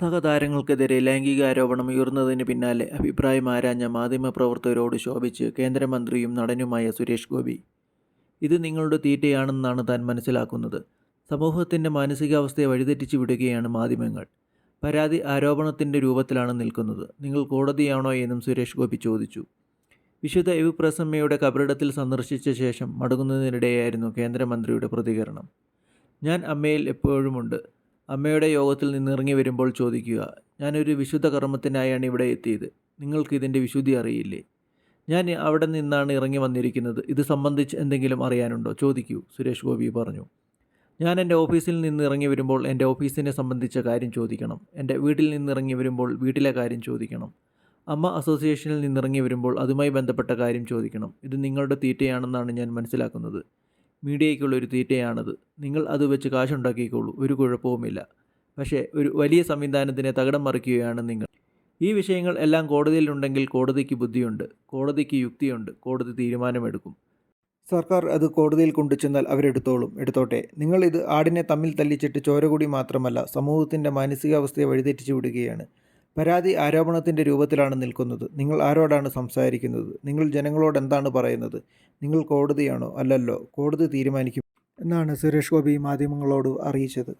സഹതാരങ്ങൾക്കെതിരെ ലൈംഗികാരോപണം ഉയർന്നതിന് പിന്നാലെ അഭിപ്രായം ആരാഞ്ഞ മാധ്യമപ്രവർത്തകരോട് ശോഭിച്ച് കേന്ദ്രമന്ത്രിയും നടനുമായ സുരേഷ് ഗോപി. ഇത് നിങ്ങളുടെ തീറ്റയാണെന്നാണ് താൻ മനസ്സിലാക്കുന്നത്. സമൂഹത്തിന്റെ മാനസികാവസ്ഥയെ വഴിതെറ്റിച്ചു വിടുകയാണ് മാധ്യമങ്ങൾ. പരാതി ആരോപണത്തിന്റെ രൂപത്തിലാണ് നിൽക്കുന്നത്. നിങ്ങൾ കോടതിയാണോ എന്നും സുരേഷ് ഗോപി ചോദിച്ചു. വിശുദ്ധ എവു പ്രസമ്മയുടെ കബറിടത്തിൽ സന്ദർശിച്ച ശേഷം മടങ്ങുന്നതിനിടെയായിരുന്നു കേന്ദ്രമന്ത്രിയുടെ പ്രതികരണം. ഞാൻ അമ്മയിൽ എപ്പോഴുമുണ്ട്. അമ്മയുടെ യോഗത്തിൽ നിന്നിറങ്ങി വരുമ്പോൾ ചോദിക്കുക ഞാനൊരു വിശുദ്ധ കർമ്മത്തിനായാണ് ഇവിടെ എത്തിയത്. നിങ്ങൾക്ക് ഇതിന്റെ വിശുദ്ധി അറിയില്ലേ? ഞാൻ അവിടെ നിന്നാണ് ഇറങ്ങി വന്നിരിക്കുന്നത്. ഇത് സംബന്ധിച്ച് എന്തെങ്കിലും അറിയാനുണ്ടോ? ചോദിക്കൂ. സുരേഷ് ഗോപി പറഞ്ഞു. ഞാൻ എന്റെ ഓഫീസിൽ നിന്ന് ഇറങ്ങി വരുമ്പോൾ എന്റെ ഓഫീസിനെ സംബന്ധിച്ച കാര്യം ചോദിക്കണം. എന്റെ വീട്ടിൽ നിന്ന് ഇറങ്ങി വരുമ്പോൾ വീട്ടിലെ കാര്യം ചോദിക്കണം. അമ്മ അസോസിയേഷനിൽ നിന്നിറങ്ങി വരുമ്പോൾ അതുമായി ബന്ധപ്പെട്ട കാര്യം ചോദിക്കണം. ഇത് നിങ്ങളുടെ തീറ്റയാണെന്നാണ് ഞാൻ മനസ്സിലാക്കുന്നത്. മീഡിയയ്ക്കുള്ള ഒരു തീറ്റയാണത്. നിങ്ങൾ അത് വെച്ച് കാശുണ്ടാക്കിക്കോളൂ. ഒരു കുഴപ്പവുമില്ല. പക്ഷേ ഒരു വലിയ സംവിധാനത്തിനെ തകിടം മറിക്കുകയാണ് നിങ്ങൾ. ഈ വിഷയങ്ങൾ എല്ലാം കോടതിയിലുണ്ടെങ്കിൽ കോടതിക്ക് ബുദ്ധിയുണ്ട്. കോടതിക്ക് യുക്തിയുണ്ട്. കോടതി തീരുമാനമെടുക്കും. സർക്കാർ അത് കോടതിയിൽ കൊണ്ടുചെന്നാൽ അവരെടുത്തോളും. എടുത്തോട്ടെ. നിങ്ങൾ ഇത് ആടിനെ തമ്മിൽ തല്ലിച്ചിട്ട് ചോരകൂടി മാത്രമല്ല സമൂഹത്തിന്റെ മാനസികാവസ്ഥയെ വഴിതെറ്റിച്ചു വിടുകയാണ്. പരാതി ആരോപണത്തിന്റെ രൂപത്തിലാണ് നിൽക്കുന്നത്. നിങ്ങൾ ആരോടാണ് സംസാരിക്കുന്നത്? നിങ്ങൾ ജനങ്ങളോട് എന്താണ് പറയുന്നത്? നിങ്ങൾ കോടതിയാണോ? അല്ലല്ലോ കോടതി തീരുമാനിക്കും. എന്നാണ് സുരേഷ് ഗോപി മാധ്യമങ്ങളോട് അറിയിച്ചത്.